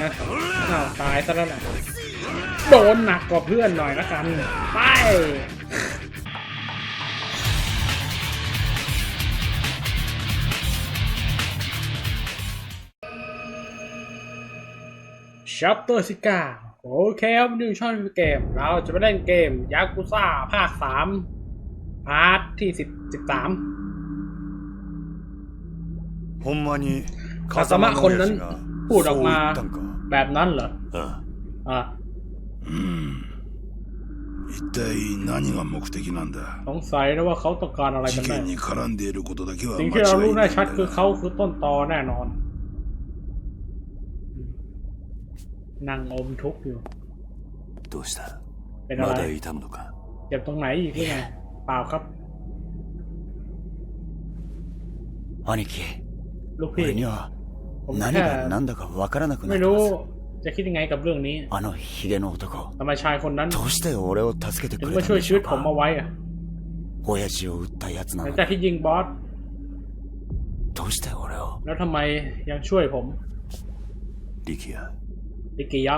นะาตายซะแล้วนะโดนหนักกว่าเพื่อนหน่อยละกัน ไปชัปเตอร์สิก้าโอเคครับดิวชั่นเกม เราจะไปเล่นเกมยากุซ่าภาคสามพาร์ทที่สิบสิบสามคาสมะคนนั้นพูดออกมา แบบนั้นเหรอ ああ อ่ะ 一体何が目的なんだ สงสัยนะว่าเขาต้องการอะไร 事 กันแน่ 件に絡んでいることだけは สิ่ง 間 ที่เรารู้ 違いな แน่ いん ชัด だ คือ が เขาคือต้นตอแน่นอน นั่งอมทุกข์อยู่ どうした เป็นอะไร まだ痛むのか เจ็บตรงไหนอีกที่ไง เปล่าครับ 兄貴 ลูกพี่ 俺には ผม 何 แค่ が何だか分からなくな ไม่ って รู้ ます จะคิดยังไงกับเรื่องนี้ あのヒゲの男 ทำไมชายคนนั้น どうして俺を助けて ถึ く ง れ มา た ช่ ん วย で ชี しょ วิ う ตผมเอา か ไว้อะ 親父を撃ったやつ ห な ลัง の จาก に ที่ยิงบอส どうして俺を แล้วทำไมยังช่วยผม 力也 ลิกิยะ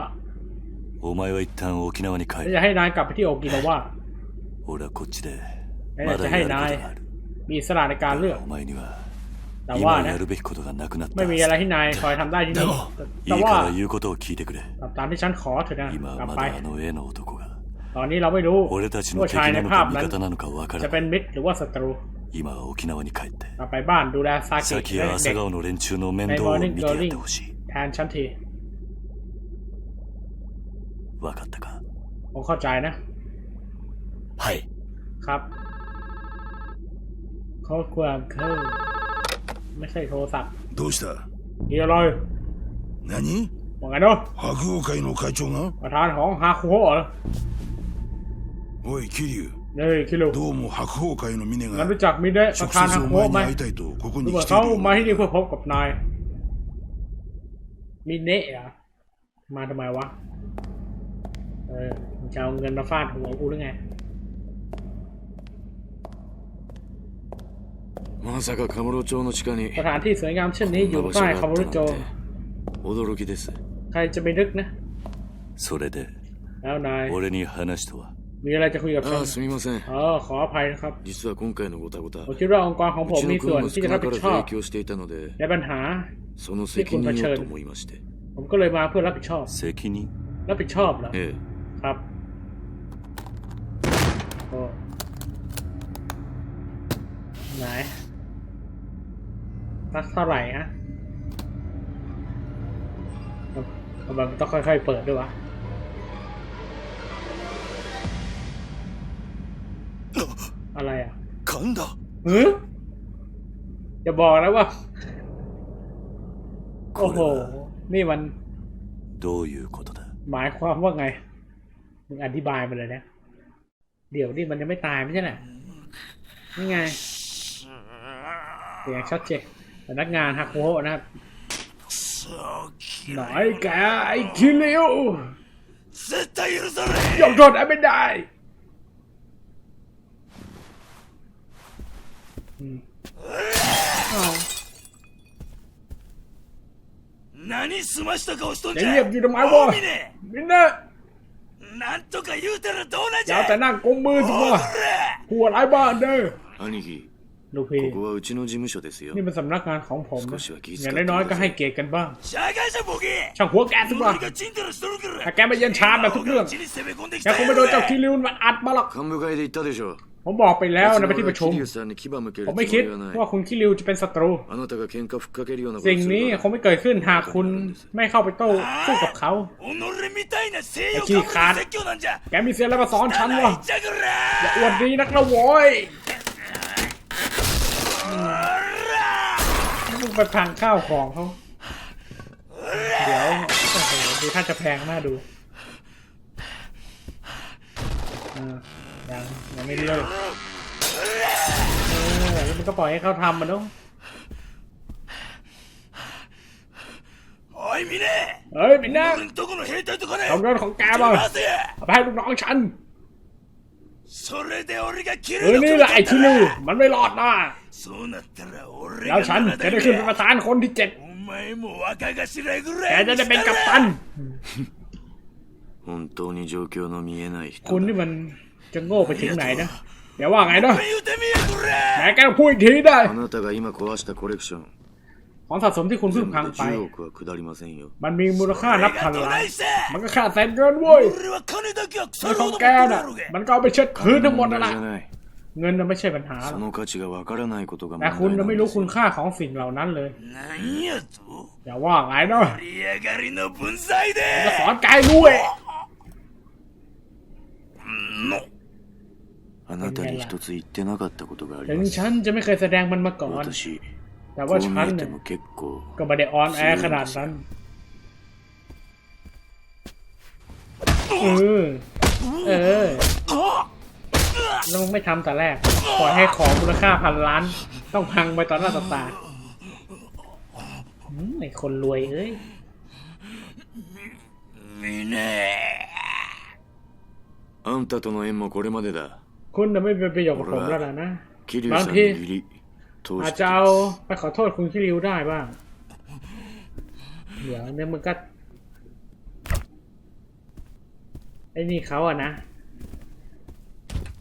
お前は一旦沖縄に帰 แล้ว る จะให้นายกลับไปที่โอกินาวะ 俺はこっちでえまだやることがある มีอิสระในการเลือก お前には แต่ 今 ว่านะ やるべきことがなくなった ไม่มีอะไรที่นายคอยทำได้ที่นี่ でも แต่ いい ว่า から言うことを聞いてくれ ตามตามที่ฉันขอเถอะนะ 今 กลั は บ ま ไป だあの絵の男が ตอนนี้เราไม่รู้ 俺たちの ว่า 敵 ชายใน なの ภาพ か味 นั้น 方なのかわから จะเป็น ない มิตรหรือว่าศัตรู 今は沖縄に帰って กลับไปบ้านดูแลซากิ さっきや และ 朝 เด็ก 顔の連中の面倒を見てやってほしい แทนฉันที わかったか ผมเข้าใจนะ はい ครับข้อความคือ ไม่ใช่โทรศัพท์ どうした มีอะไร 何 ว่าไงเนาะ 白鵬会の会長が ประธานของฮาคุโฮะเหรอ おい桐生 นี่คิโล どうも白鵬会の峰 งั้น が รู้จักมิเดะป 直 ระธาน 接 ฮา お คุโฮะ 前 ไหม に会いたいとここ ดู に เหมือน 来て เขา いるよう มาที่นี่ だ เพื่อพบกับนายมิเนะเหรอ่ะมาทำไมวะเออมึงจะเอาเงินมาฟาดหัวกูหรือไง まさかカムロ町の地下に สถานที่สวยงามเช่นนี้อยู่ใกล้คาบุรุโจ 驚きです ใครจะไปนึกนะ それで แล้วนาย 俺に話とは มีอะไรจะคุยกับฉัน ああすみません เออขออภัยนะครับ 実は今回のごたごた ผมคิดว่าองค์กรของ う ผม ち มี の ส่วน 軍も ที่ 少 จะ な รับ か ผิ ら ดชอบ ず影響していたので ในปัญหา その責任をと思いまして ผมก็เลยมาเพื่อรับผิดชอบ 責任 รับผิดชอบเหรอ ええ ครับโอ้ไหน สักเท่าไหร่ฮะทำไมมันต้องค่อยๆเปิดด้วยวะ อะไรอ่ะ 噛んだ หือจะบอกนะว่า โอ้ こ โห れは นี่มัน どういうことだ หมายความว่าไง มึงอธิบายมาเลยนะ เดี๋ยวนี่มันยังไม่ตายไม่ใช่เหรอนี่ไง เสียงชัดเจน พนักงานฮักโฮะนะครับหน่อยแกไอ้คิริว 絶対許され ยกโทษไอ้ไม่ได้อืมอ้าว 何すました顔しとん จะเงียบอยู่ทำไมวะมินนะ なんとか言うたらどうなん อย่าแต่นั่งกงมือสิวะหัวไรายบ้านเด้อ 兄貴 ดูพีนี่เป็นสำนักงานของผมนะอย่างน้อยๆก็ให้เกียรติกันบ้างช่างหัวแกทุกวันถ้าแกไม่เย็นชาแบบทุกเรื่องแล้วคงไม่โดนเจ้าคิริวมาอัดมาหรอกผมบอกไปแล้วนะไปที่ประชุมผมไม่คิดว่าคุณคิริวจะเป็นศัตรูสิ่งนี้คงไม่เกิดขึ้นหากคุณไม่เข้าไปโต้สู้กับเขาไอ้ขี้ขาดแกมีเสียอะไรมาสอนฉันวะอย่าอวดดีนักนะโว้ย มึงไปพังข้าวของเขา เดี๋ยวดูท่าจะแพงมากดูยังยังไม่เลิกเออมันก็ปล่อยให้เขาทำมันเนาะเฮ้ยมินะเฮ้ยมินะตำรวจของแกมาเอาไปให้ลูกน้องฉัน เออนี่แหละไอ้ที่นี่มันไม่รอดนะแล้วฉันจะได้ขึ้นเป็นประธานคนที่เจ็ดแกจะได้เป็นกัปตันคุณนี่มันจะโง่ไปถึงไหนนะเดี๋ยวว่าไงเนาะแหนแกพูดอีกทีได้ ของสะสมที่คุณเพิ่งพังไป มันมีมูลค่านับพันล้านมันก็ค่าแสนเกินเว้ยเงินของแกน่ะ มันก็เอาไปเช็ดคืนทั้งหมดนั่นแหละเงินน่ะไม่ใช่ปัญหาแต่คุณน่ะไม่รู้คุณค่าของสิ่งเหล่านั้นเลย อย่าว่าไงเนาะจะสอนกายรู้วยงถึงฉันจะไม่เคยแสดงมันมาก่อน แต่ こ ว่า う ฉั 見 น えて เนี่ย も結構 ก็ไม่ได้ออนแอร์ขนาดนั้น เออ เออ แล้วมึงไม่ทำแต่แรก ปล่อยให้ของมูลค่าพันล้าน ต้องพังไปตอนหน้าต่อตาอืมไอ้คนรวยเอ้ย みねあんたとの縁もこれまでだ คุณน่ะไม่เป็นประโยชน์กับผมแล้วล่ะนะ 桐生さん อาจจะเอาไปขอโทษคุณคิริวได้บ้าง เดี๋ยวเนี่ยมึงก็ไอ้นี่เขาอะนะ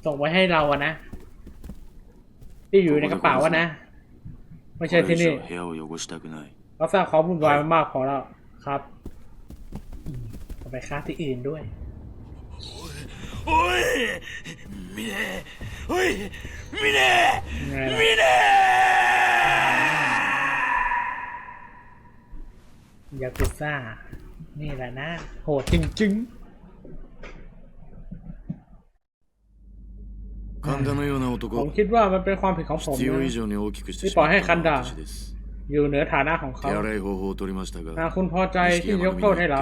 ส่งไว้ให้เราอะนะ ที่อยู่ในกระเป๋าอะนะ ไม่ใช่ที่นี่เราสร้างข้อมูลวายมากพอแล้วครับไปค้าที่อื่นด้วย เฮ้ยมิเน่มิเน่ยากุซ่า นี่แหละนะ โหดจริงๆผมคิดว่ามันเป็นความผิดของผมที่ปล่อยให้คันดาอยู่เหนือฐานะของเขาหาคุณพอใจที่ยกโทษให้เรา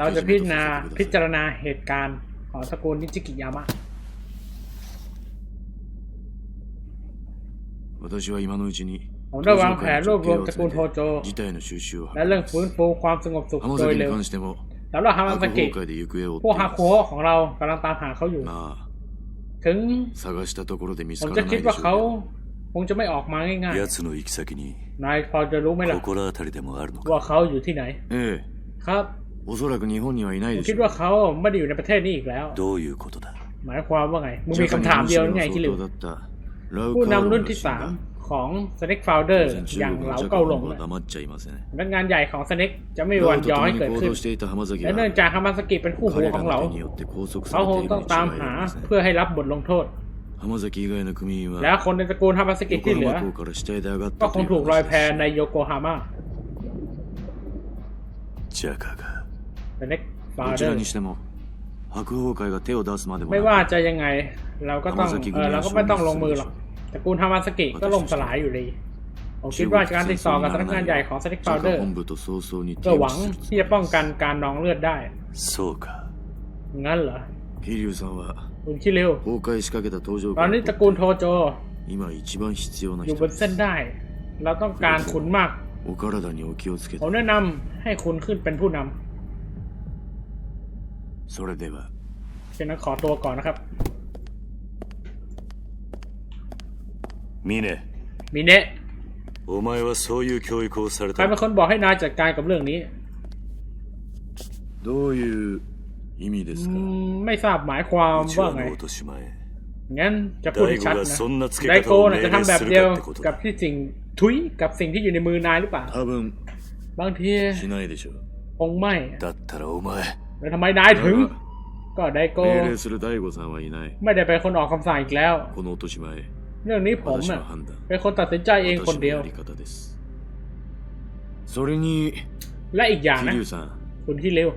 เราจะพิจารณาพิจารณาเหตุการณ์ของสกุลนิจิกิยามะ 私は今のうちに ผมได้วางแผนรวบรวมตระกูลโทโจ 事態の収集を図 และ り เรื่อง ます ฟื้นฟูความสงบสุข 浜 โดย 崎に เร็ว 関しても สำหรับฮามา 白 สกิ 崩壊で行方を追 พวก って ฮาย ま คุโฮของเรากำลังตามหาเขาอยู่ すまあ ถึง 探したところで見つ ผม から จะ ない คิด でしょ ว่า う เขา けど คงจะไม่ออกมาง่าย 奴の行き先に ๆ นายพอจะรู้ไหมล่ะ 心当たりでもあるのか ว่าเขาอยู่ที่ไหน ええ ครับ おそらく日本にはいない ผม でし คิด ょう ว่าเขาไม่ได้อยู่ในประเทศนี้อีกแล้ว どういうことだ หมายความว่าไง มึง ジ มี ャパニ คำถาม ー เดียว ズ นี่ไง の ที่ 総 หลิว 統だったラウ ผู้นำรุ่นที่สามของ Snake Founder อย่างเหลาเกาหลงพนักงานใหญ่ของ Snake จะไม่วันย้อนเกิดขึ้นและเนื่องจากฮามาสกิเป็นคู่หูของเราเขาคงต้องตามหาเพื่อให้รับบทลงโทษ แล้วคนในตระกูลฮามาสกิที่เหลือก็คงถูกลอยแพในโยโกฮาม่าสเน็กฟาเดอร์ไม่ว่าจะยังไง เราก็ต้องเออเราก็ไม่ต้องลงมือหรอก ตระกูลฮามาสเกะก็ล่มสลายอยู่ดีผมคิดว่าการติดต่อกับสำนักงานใหญ่ของสติกพาวเดอร์เพื่หวังที่จะป้องกันการนองเลือดได้งั้นเหรอคุณคิดเร็วตอนนี้ตระกูลโทโจอยู่บนเส้นได้ เราต้องการคุณมากผมแนะนำให้คุณขึ้นเป็นผู้นำเช่นนั้นขอตัวก่อนนะครับ ミネ มิเนะ お前はそういう教育をされ ใคร た เป็นคนบอกให้นายจัดการกับเรื่องนี้ どういう意味です อื か มไม่ทราบหมายความ うち ว่า わ ไง の落とし前 งั้นจะพูดให้ชัด 大悟が นะ そんな付け ได 方 โก を น่ะ 命 จะ 令 ทำแบบ する เดียว かってこと กับ だ ที่สิ่งทุยกับสิ่งที่อยู่ในมือนายหรือเปล่า 多分 บางที しないでしょう คงไม่ だったらお前 แล้วทำไมนายถึง ก็ไดโก 命令する大悟さんはいない ไม่ได้เป็นคนออกคำสั่งอีกแล้ว この落とし前 เรื่องนี้ผมอ่เป็นคนตัดสินใจเองคนเดียว และอีกอย่างนะคุณที่เร็ว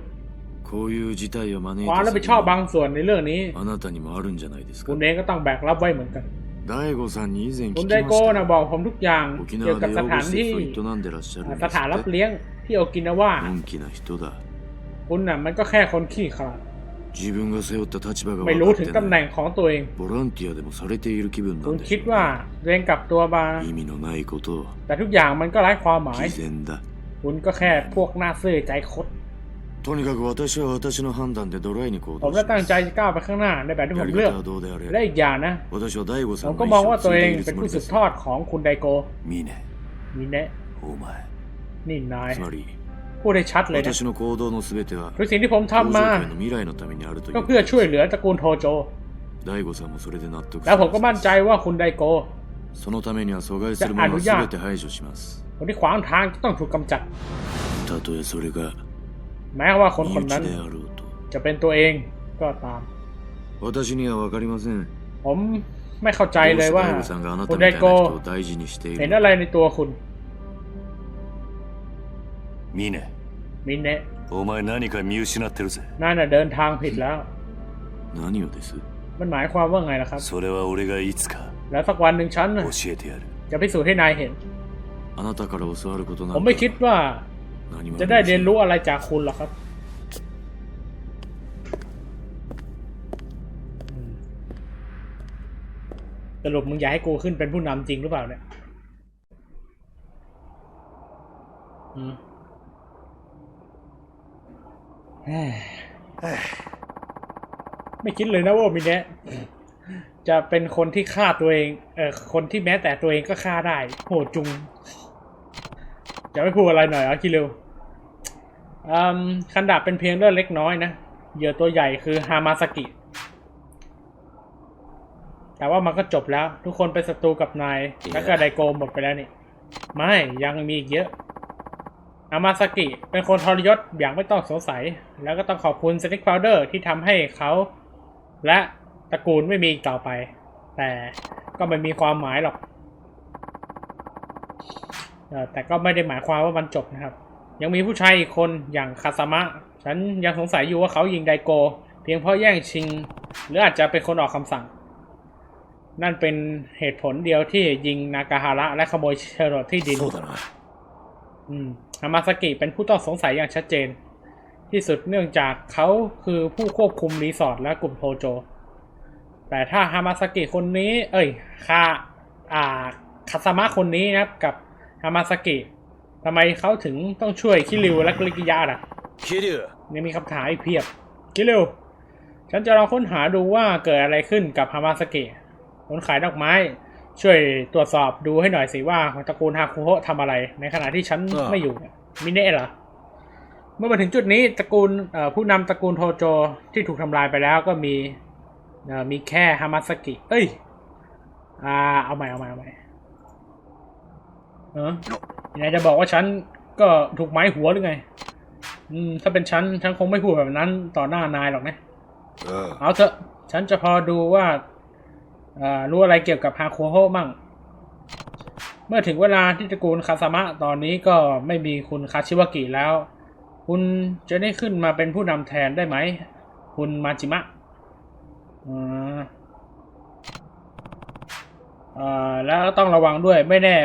ความรับผิดชอบบางส่วนในเรื่องนี้คุณเองก็ต้องแบกรับไว้เหมือนกันคุณไดโก้นะบอกผมทุกอย่างเกี่ยวกับสถานที่ สถานรับเลี้ยงที่โอกินาว่าคุณน่ะมันก็แค่คนขี้ขลาด 自分が背負った立場が ไม่ 分 รู้ かっ ถึง て ตำแห な น่ い งของตัวเอง ボランティアでもされている気分な คุ ん ณ で คิ し ด ょう ว่า ね ตัวเองกลับตัวมา 意味のないことを แต่ทุกอย่างมันก็ไร้ความหมาย 偽善だ คุณก็แค่พวกหน้าซื่อใจคด とにかく私は私の判断でドライに行 ผม 動 ได้ し ตั้ง ます ใจจะก้าวไปข้างหน้าในแบบที่ผ や ม り เลือก 方はどうであ และ れ อีกอย่างนะ 私は大悟 ผ さ ม ん ก็ の มอง 意 ว่า 思を ตัว 継い เอ で ง いる เป็ つ น もり ผู้ で สืบ す ทอดของคุณไดโก ミネ お前 มิเนะ お前 นี่นาย つまり พูดได้ชัดเลยนะทุกสิ่งที่ผมทำมาก็เพื่อช่วยเหลือตระกูลโทโจแล้วผมก็มั่นใจว่าคุณไดโกจะอนุญาตคนที่ขวางทางจะต้องถูกกำจัดแม้ว่าคนคนนั้น จะเป็นตัวเองก็ตามผมไม่เข้าใจเลยว่าคุณไดโกเห็นอะไรในตัวคุณ ミネ มินเนะ お前何か見失ってるぜ นั่นน่ะเดินทางผิดแล้ว 何をです มันหมายความว่าไงล่ะครับ それは俺がいつか แล้วสักวันหนึ่งฉันน่ะ 教えてやる จะพิสูจน์ให้นายเห็น あなたから教わることな ผม ん ไม่คิดว่า 何もあ จะ り ได้ ませ เรียน ん รู้อะไรจากคุณหรอกครับอืมสรุปมึงอยากให้กูขึ้นเป็นผู้นำจริงหรือเปล่าเนี่ยอืม ไม่คิดเลยนะว่ามินเนะจะเป็นคนที่ฆ่าตัวเอง เออคนที่แม้แต่ตัวเองก็ฆ่าได้ โหดจุง จะไม่พูดอะไรหน่อยเหรอคิริวคันดาบเป็นเพียงเรื่องเล็กน้อยนะเหยื่อตัวใหญ่คือฮามาสกิ แต่ว่ามันก็จบแล้ว ทุกคนเป็นศัตรูกับนาย แล้วก็ไดโกหมดไปแล้วนี่ ไม่ยังมีอีกเยอะ อามาสกิเป็นคนทรยศอย่างไม่ต้องสงสัย แล้วก็ต้องขอบคุณสติกพาวเดอร์ที่ทำให้เขาและตระกูลไม่มีอีกต่อไป แต่ก็ไม่มีความหมายหรอก แต่ก็ไม่ได้หมายความว่ามันจบนะครับ ยังมีผู้ชายอีกคนอย่างคาซามะ ฉันยังสงสัยอยู่ว่าเขายิงไดโก เพียงเพราะแย่งชิง หรืออาจจะเป็นคนออกคำสั่ง นั่นเป็นเหตุผลเดียวที่ยิงนากาฮาระและขโมยเชโรดที่ดิน ฮามาสกิเป็นผู้ต้องสงสัยอย่างชัดเจน ที่สุดเนื่องจากเขาคือผู้ควบคุมรีสอร์ทและกลุ่มโทโจ แต่ถ้าฮามาสกิคนนี้ เอ้ยคาอ่าคาซามะคนนี้นะครับกับฮามาสกิทำไมเขาถึงต้องช่วยคิริวและกริกิยาล่ะ桐生ยังมีคำถามอีกเพียบคิริวฉันจะลองค้นหาดูว่าเกิดอะไรขึ้นกับฮามาสกิคนขายดอกไม้ ช่วยตรวจสอบดูให้หน่อยสิว่าตระกูลฮาคุโฮะทำอะไร ในขณะที่ฉันอ่าไม่อยู่เนี่ยมิเน่เหรอเมื่อมาถึงจุดนี้ตระกูลเอ่อผู้นำตระกูลโทโจที่ถูกทำลายไปแล้วก็มีเอ่อมีแค่ฮามาสกิ เอ้ย อ่า เอาใหม่เอาใหม่เอาใหม่เออนายจะบอกว่าฉันก็ถูกไม้หัวหรือไง อืม ถ้าเป็นฉัน ฉันคงไม่พูดแบบนั้นต่อหน้านายหรอกนะああเอาเถอะ ฉันจะพอดูว่าเอ่อ รู้อะไรเกี่ยวกับฮาโคโฮมั่ง เมื่อถึงเวลาที่ตระกูลคาซามะตอนนี้ก็ไม่มีคุณคาชิวากิแล้ว คุณจะได้ขึ้นมาเป็นผู้นำแทนได้ไหม คุณมาจิมะแล้วต้องระวังด้วยไม่แน่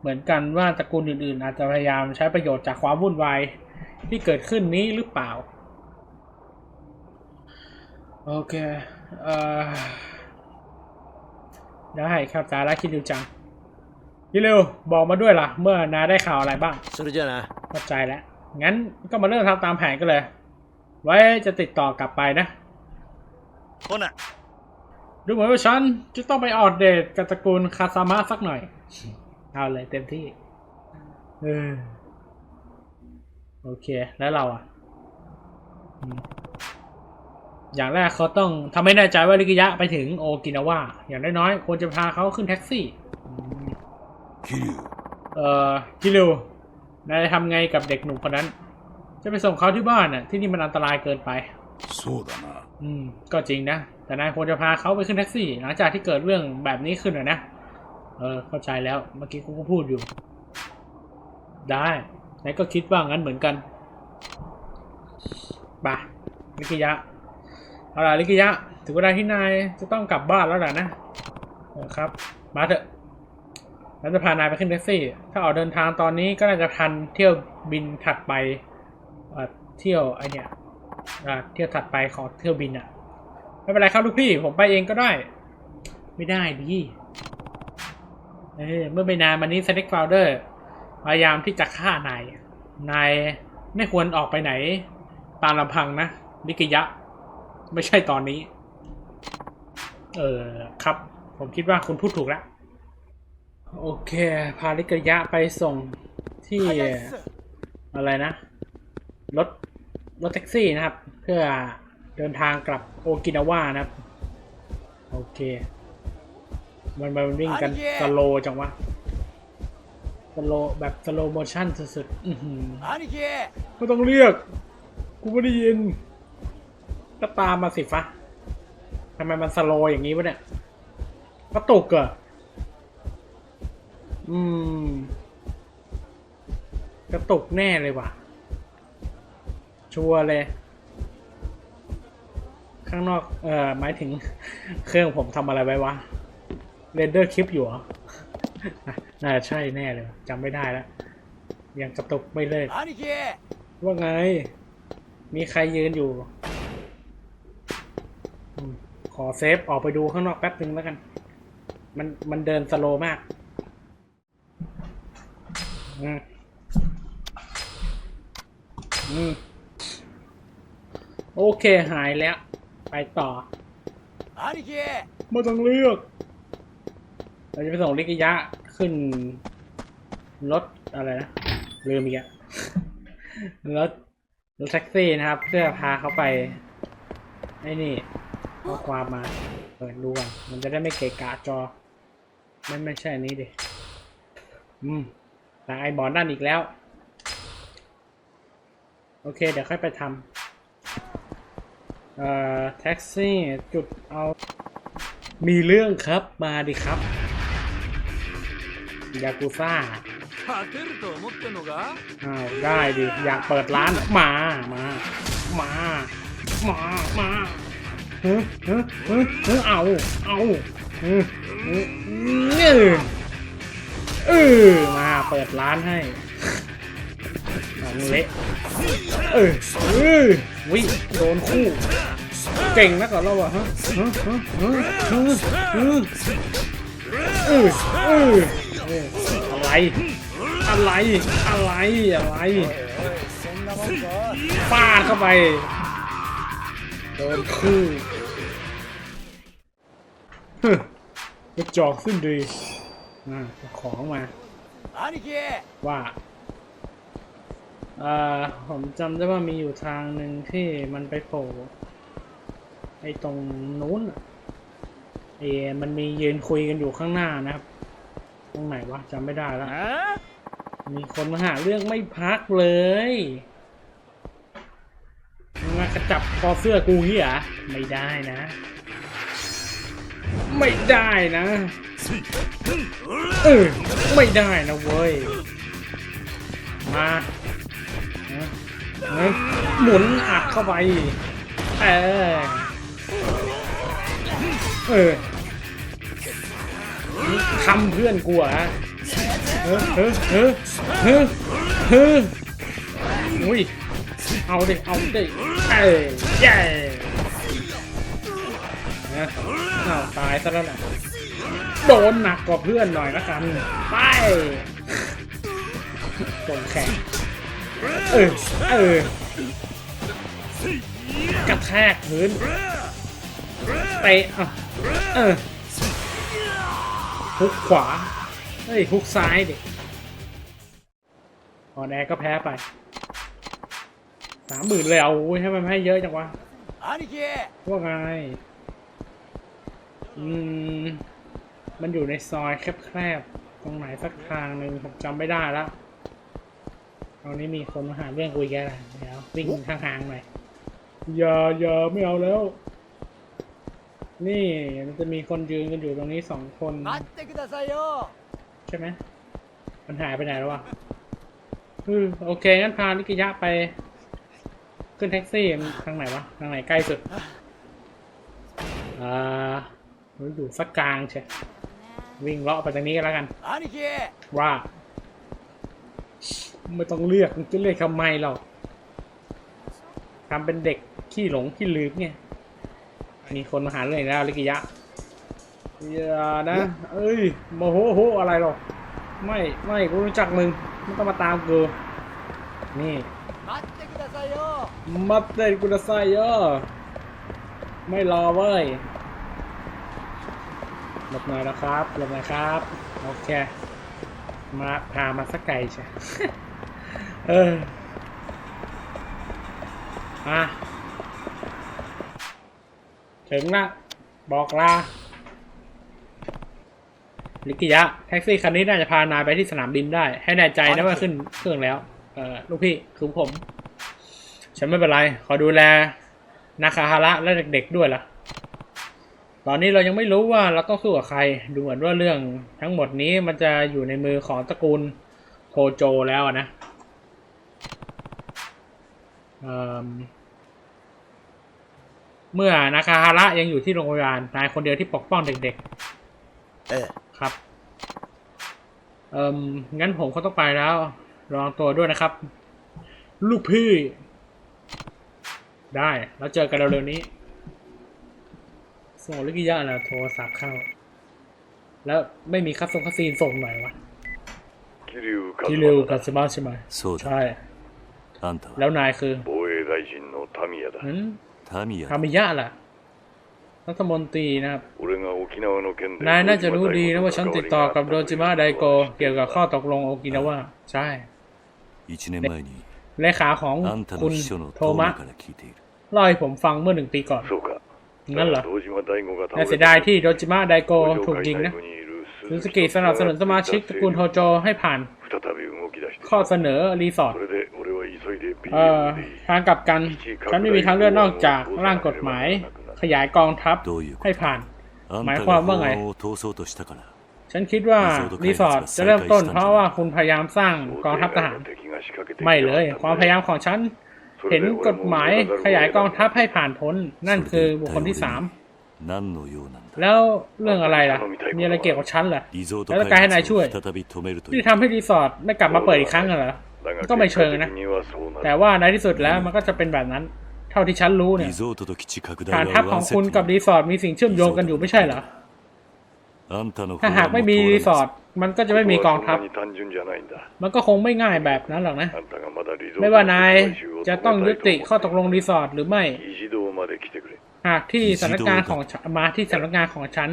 เหมือนกันว่าตระกูลอื่นๆ อาจจะพยายามใช้ประโยชน์จากความวุ่นวายที่เกิดขึ้นนี้หรือเปล่า โอเค เอ่อ ได้ครับจ้าละคิดดูจังยิเร็วบอกมาด้วยล่ะ เมื่อนาได้ข่าวอะไรบ้างสุดยอดนะเข้าใจแล้วงั้นก็มาเริ่มทำตามแผนกันเลย ไว้จะติดต่อกลับไปนะคนอะ ดูเหมือนว่าฉันจะต้องไปออดเดตกับตระกูลคาซามะสักหน่อย เอาเลยเต็มที่เออโอเคแล้วเราอะ อย่างแรกเขาต้องทำให้แน่ใจว่าลิกิยะไปถึงโอกินาวาอย่างน้อยๆควรจะพาเขาขึ้นแท็กซี่คิริวเอ่อคิริวนายทำไงกับเด็กหนุ่มคนนั้น จะไปส่งเขาที่บ้านน่ะที่นี่มันอันตรายเกินไปอืม ก็จริงนะ แต่นายควรจะพาเขาไปขึ้นแท็กซี่ หลังจากที่เกิดเรื่องแบบนี้ขึ้นนะเออ เข้าใจแล้ว เมื่อกี้กูก็พูดอยู่ ได้นายก็คิดว่างั้นเหมือนกันไป่ะนิกยะ เอาล่ะลิกิยะ ถึงเวลาที่นายจะต้องกลับบ้านแล้วล่ะนะเออครับ มาเถอะเราจะพานายไปขึ้นแท็กซี่ ถ้าออกเดินทางตอนนี้ก็น่าจะทันเที่ยวบินถัดไปเที่ยวไอเนี่ยเที่ยวถัดไปของเที่ยวบินอะไม่เป็นไรครับลูกพี่ ผมไปเองก็ได้ ไม่ได้ดิเออเมื่อไม่นานมานี้เซนิกฟาวเดอร์พยายามที่จะฆ่านาย นายไม่ควรออกไปไหน ตามลำพังนะนิกิยะ ไม่ใช่ตอนนี้ เออครับ ผมคิดว่าคุณพูดถูกแล้ว โอเค พาลิกยะไปส่งทที่อะไรนะ รถ รถแท็กซี่นะครับ เพื่อเดินทางกลับโอกินาวานะครับ โอเค มันมันวิ่งกันสโลจังวะสโลแบบสโลโมชั่นสุดๆอื้อหือ兄貴ไม่ต้องเรียก กูไม่ได้ยิน ก็ตามมาสิฟะทำไมมันสโลว์อย่างนี้วะเนี่ยกระตุกเหรอะอืม กระตุกแน่เลยว่ะ ชัวร์เลย ข้างนอก เอ่อ หมายถึง เครื่องผมทำอะไรไว้วะ เรนเดอร์คลิปอยู่เหรอ น่าจะใช่แน่เลยจำไม่ได้แล้ว ยังกระตุกไม่เลิก兄貴ว่าไง มีใครยืนอยู่อืม ขอเซฟออกไปดูข้างนอกแป๊บนึงแล้วกัน มันมันเดินสโลว์มากอืมอืมโอเคหายแล้ว ไปต่อ兄貴ไม่ต้องเลือก เราจะไปส่งลิกิยะขึ้น รถอะไรนะลืมอีกอะรถรถแท็กซี่นะครับ เพื่อพาเขาไปไอ้นี่ ข้อความมา เปิดดูก่อนมันจะได้ไม่เกะกะจอ มันไม่ใช่นี้ดิ อืมแต่ไอหมอนนั่นอีกแล้ว โอเค เดี๋ยวค่อยไปทำเอ่อ แท็กซี่จุดเอา มีเรื่องครับมาดิครับ ยากูซ่าอ้าวได้ดิ อยากเปิดร้านมา มา มา มา มา เฮ้ยเฮ้ยเฮ้ยเอาเอาเออเออเออเออมาเปิดร้านให้หนังเละเออเออวิโดนคู่เก่งนักเหรอเราอะฮะฮะฮะฮะฮะเออเออเอออะไรอะไรอะไรอะไรฟาดเข้าไปโดนคู่ กระจอกขึ้นดีอ่าเอาของมาว่าอ่อผมจำได้ว่ามีอยู่ทางหนึ่งที่มันไปโผล่ไอ้ตรงนู้นเอมันมียืนคุยกันอยู่ข้างหน้านะครับตรงไหนวะจำไม่ได้แล้วมีคนมาหาเรื่องไม่พักเลยมึงมากระจับคอเสื้อกูเหี้ยไม่ได้นะ ไม่ได้นะเออไม่ได้นะเว้ย มาเนอะหมุนอัดเข้าไป เออ เออทำเพื่อนกูเหรอะเฮ้ยเฮ้ยเฮ้ยเฮ้ยเฮ้ยอุ้ย เอาดิ เอาดิ เอ้ยเย้นะ อาตายซะแล้วนะโดนหนักกว่าเพื่อนหน่อยละกัน ไปตรงแข่งเออ เออกระแทกพื้นเตะอะเออฮุกขวา เฮ้ยฮุกซ้ายดิออนแอร์ก็แพ้ไปสามหมื่นเลยเอาอุ้ยให้มันให้เยอะจังวะ兄貴ว่าไง มันอยู่ในซอยแคบๆ ตรงไหนสักทางหนึ่งผมจำไม่ได้แล้วตอนนี้มีคนมาหาเรื่องคุยแกแล้วเดี๋วิ่งข้างทางหน่อยอย่าอย่าไม่เอาแล้ว นี่มันจะมีคนยืนกันอยู่ตรงนี้สองคนใช่ไหมมันหายไปไหนแล้ววะอโอเคงั้นพานิกิยะไป ขึ้นแท็กซี่ทางไหนวะทางไหนใกล้สุดอ่า อยู่สักกลางใช่วิ่งเลาะไปทางนี้ก็แล้วกัน ว่า ไม่ต้องเลือกจะเลือกทำไมเราทำเป็นเด็กขี้หลงขี้ลืมเนี่ยมีคนมาหาเรื่องแล้วลิกิยะอย่านะ เอ้ยโมโหโหอะไรหรอกไม่ไม่กูรู้จักมึงไม่ต้องมาตามกูนี่มัดเตกุดาไซโยมัดเตกุดาไซโยไม่รอเว้ย หลบหน่อยนะครับหลบหน่อยครับโอเคมาพามาสักไก่ใช่เอออะถึงละบอกลาลิกิยะแท็กซี่คันนี้น่าจะพานายไปที่สนามบินได้ ให้แน่ใจนะว่าขึ้นเครื่องแล้ว เออลูกพี่คือผม ฉันไม่เป็นไร ขอดูแล นาคาฮาระและเด็กๆด้วยล่ะ ตอนนี้เรายังไม่รู้ว่าเราต้องสู้กับใคร ดูเหมือนว่าเรื่องทั้งหมดนี้มันจะอยู่ในมือของตระกูลโทโจแล้วอะนะเอิ่มเมื่อนาคาฮาระยังอยู่ที่โรงพยาบาลนายคนเดียวที่ปกป้องเด็กええๆครับ เอ่มงั้นผมก็ต้องไปแล้วระวังตัวด้วยนะครับ ลูกพี่ ได้ แล้วเจอกันเร็วๆนี้ โซลิกิยะแล้วโทรศัพท์เข้า แล้วไม่มีคับซรงคับซีนส่งหน่อยวะคิริวคิริวกัสมาใช่ไหมใช่แล้วนายคือทามิยะทามิยะล่ะรัฐมนตรีนะครับนายน่าจะรู้ดีนะว่าฉันติดต่อกับโดจิมะไดโกเกี่ยวกับข้อตกลงโอกินาวะใช่เลขาของคุณโทมัสเล่าให้ผมฟังเมื่อหนึ่งปีก่อน นั่นเหรอน่าเสียดายที่โดจิมะไดโกถูกยิงนะซูซูกิสนับสนุนสมาชิกตระกูลโทโจให้ผ่าน ข้อเสนอรีสอร์ทเออทางกลับกัน ฉันไม่มีทางเลือกนอกจากร่างกฎหมาย ขยายกองทัพให้ผ่าน หมายความว่าไง ฉันคิดว่ารีสอร์ทจะเริ่มต้นเพราะว่าคุณพยายามสร้างกองทัพทหาร ไม่เลย ความพยายามของฉัน เห็นกฎหมายขยายกองทัพให้ผ่านพ้น นั่นคือบุคคลที่สามแล้วเรื่องอะไรล่ะ มีอะไรเกี่ยวกับฉันล่ะแล้วการให้นายช่วย ที่ทำให้รีสอร์ทไม่กลับมาเปิดอีกครั้งเหรอก็ไม่เชิงนะ แต่ว่าในที่สุดแล้วมันก็จะเป็นแบบนั้น เท่าที่ฉันรู้เนี่ยการทัพของคุณกับรีสอร์ทมีสิ่งเชื่อมโยงกันอยู่ไม่ใช่เหรอถ้าหากไม่มีรีสอร์ท มันก็จะไม่มีกองทัพ มันก็คงไม่ง่ายแบบนั้นหรอกนะ ไม่ว่านายจะต้องยุติข้อตกลงรีสอร์ทหรือไม่ หากที่สถานการณ์ของมาที่สถานการณ์ของฉัน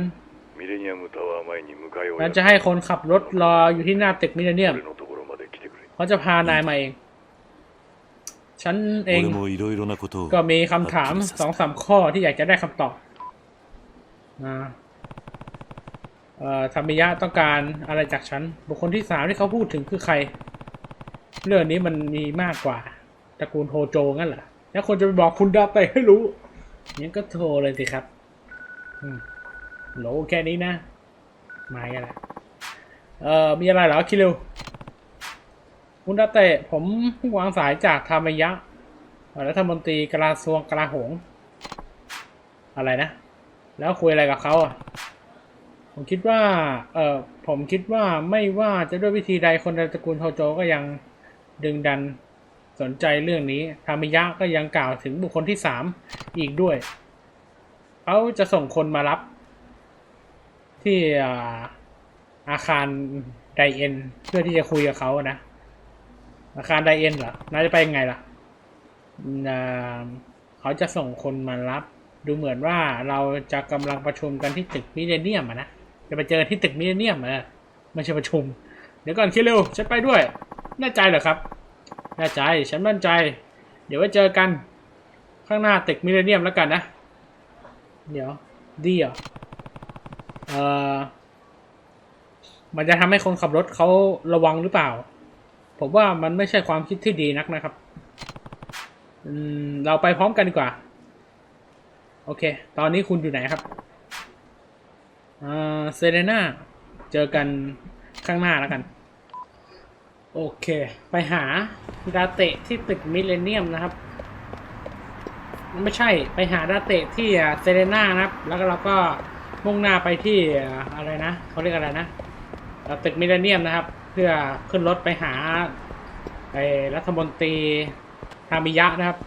ฉันจะให้คนขับรถรออยู่ที่หน้าตึกมิเลเนียมเขาจะพานายมาเอง ฉันเองก็มีคำถามสองสามข้อที่อยากจะได้คำตอบนะ ธรรมิยะต้องการอะไรจากฉัน บุคคลที่สามที่เขาพูดถึงคือใคร เรื่องนี้มันมีมากกว่าตระกูลโทโจงั้นเหรอแล้วคนจะไปบอกคุณดาเตะให้รู้งั้นก็โทรเลยสิครับโหลแค่นี้นะมากันละเอ่อมีอะไรเหรอคิริวคุณดาเตะผมวางสายจากธรรมยะรัฐมนตรีกระทรวงกลาโหมอะไรนะ แล้วคุยอะไรกับเขาอะ ผมคิดว่า เออผมคิดว่าไม่ว่าจะด้วยวิธีใดคนในตระกูลโทโจก็ยังดึงดันสนใจเรื่องนี้ ทามิยะก็ยังกล่าวถึงบุคคลที่สามอีกด้วย เขาจะส่งคนมารับ ที่อาอาคารไดเอ็น เพื่อที่จะคุยกับเขานะ อาคารไดเอ็นเหรอ น่าจะไปยังไงล่ะอ่าเขาจะส่งคนมารับ ดูเหมือนว่าเราจะกำลังประชุมกันที่ตึกมิเลเนียมนะ จะไปเจอที่ตึกมิเลเนียมออไม่ใช่ประชุม เดี๋ยวก่อนคิดเร็วฉันไปด้วย แน่ใจเหรอครับ แน่ใจ ฉันมั่นใจ เดี๋ยวไว้เจอกัน ข้างหน้าตึกมิเลเนียมแล้วกันนะ เดี๋ยวดีเหรอเออมันจะทำให้คนขับรถเขาระวังหรือเปล่า ผมว่ามันไม่ใช่ความคิดที่ดีนักนะครับอืมเราไปพร้อมกันดีกว่า โอเค ตอนนี้คุณอยู่ไหนครับ เซเรน่า เจอกันข้างหน้าแล้วกัน โอเค ไปหาดาเตะที่ตึกมิเลเนียมนะครับ ไม่ใช่ไปหาดาเตะที่เซเรน่านะครับ แล้วก็เราก็มุ่งหน้าไปที่อะไรนะเขาเรียกอะไรนะตึกมิเลเนียมนะครับ เพื่อขึ้นรถไปหาไอ้รัฐมนตรีทามิยะนะครับ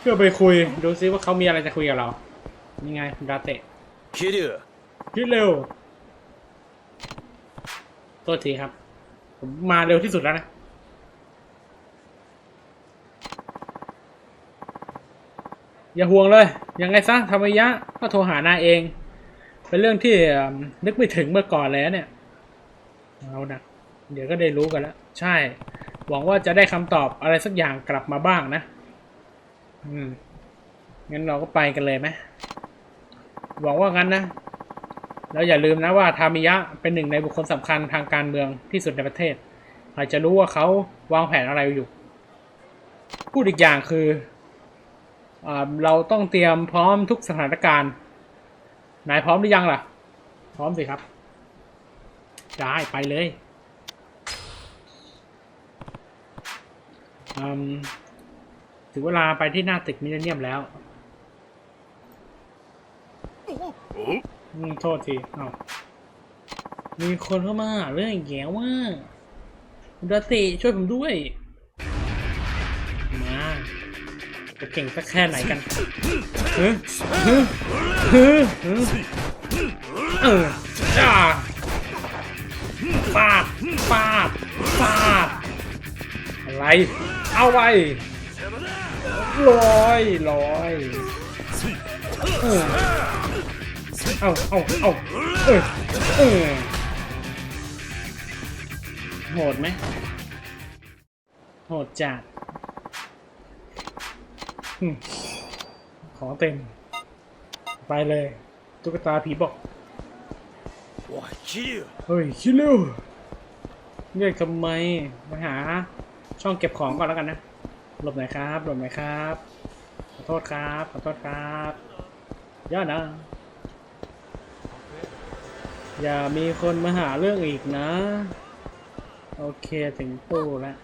เพื่อไปคุยดูซิว่าเขามีอะไรจะคุยกับเรา นี่ไงดาเตะ桐生 คิดเร็วโทษทีครับ ผมมาเร็วที่สุดแล้วนะอย่าห่วงเลย ยังไงซะธรรมยะก็โทรหานาเอง เป็นเรื่องที่นึกไม่ถึงเมื่อก่อนแล้วเนี่ย เอานะเดี๋ยวก็ได้รู้กันแล้ว ใช่ หวังว่าจะได้คำตอบอะไรสักอย่างกลับมาบ้างนะ อืม งั้นเราก็ไปกันเลยไหมหวังว่างั้นนะ แล้วอย่าลืมนะว่าทามิยะเป็นหนึ่งในบุคคลสำคัญทางการเมืองที่สุดในประเทศ อาจจะรู้ว่าเขาวางแผนอะไรอยู่ พูดอีกอย่างคืออเราต้องเตรียมพร้อมทุกสถานการณ์นายพร้อมหรือยังล่ะ พร้อมสิครับ ได้ไปเลยถึงเวลาไปที่หน้าตึกมิเลเนียมแล้ว โทษทีเอ้ามีคนเข้ามาเรื่องแย่ว่าคุณดาติช่วยผมด้วย มาจะเก่งสักแค่ไหนกันเฮ้ยเฮ้ยเฮ้ยเฮ้ยเออจ้าฟาดฟาดฟาดอะไร เอาไว้ลอยลอยเออ เอาเอาเอาเออเออโหดไหมโหดจัดของเต็ม ไปเลยตุ๊กตาผีบอกเฮ้ยคิลิวเรียกทำไมมาหา ช่องเก็บของก่อนแล้วกันนะหลบไหนครับหลบไหนครับ ขอโทษครับ ขอโทษครับยอดนะ อย่ามีคนมาหาเรื่องอีกนะ โอเคถึงตู้แล้ว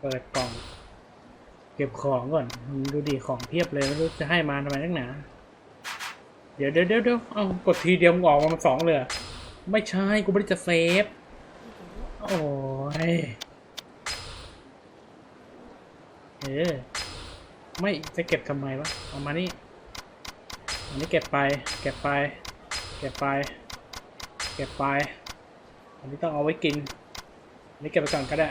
เปิดกล่อง เก็บของก่อน ดูดิของเพียบเลยไม่รู้จะให้มาทำไมนักหนา เดี๋ยวเดี๋ยวเดี๋ยวเอากดทีเดียวออกมามันสองเลยไม่ใช่กูไม่ได้จะเซฟ โอ้ยเออไม่จะเก็บทำไมวะเอามานี่อันนี้เก็บไป เก็บไป เก็บไป เก็บไป อันนี้ต้องเอาไว้กิน อันนี้เก็บไปก่อนก็ได้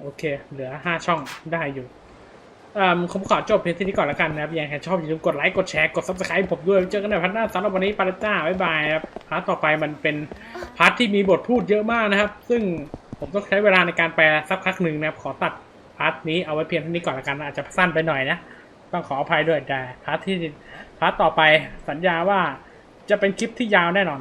โอเค เหลือห้าช่องได้อยู่ผมขอจบเพียงเที่านี้ก่อนแล้วกันนะครับยังใครชอบอย่าลืมกดไลค์กดแชร์กด subscribe ผมด้วย เจอกันในพัฒหน้าสำหรับวันนี้ปแล้วจ้าบ๊ายบายครับพาร์ทต่อไปมันเป็นพาร์ทที่มีบทพูดเยอะมากนะครับ ซึ่งผมต้องใช้เวลาในการแปลสักพักหนึ่งนะครับ ขอตัดพาร์ทนี้เอาไว้เพียงเท่านี้ก่อนแล้วกันอาจจะสั้นไปหน่อยนะ ต้องขออภัยด้วยแต่พาร์ทที่พาร์ทต่อไปสัญญาว่าจะเป็นคลิปที่ยาวแน่นอน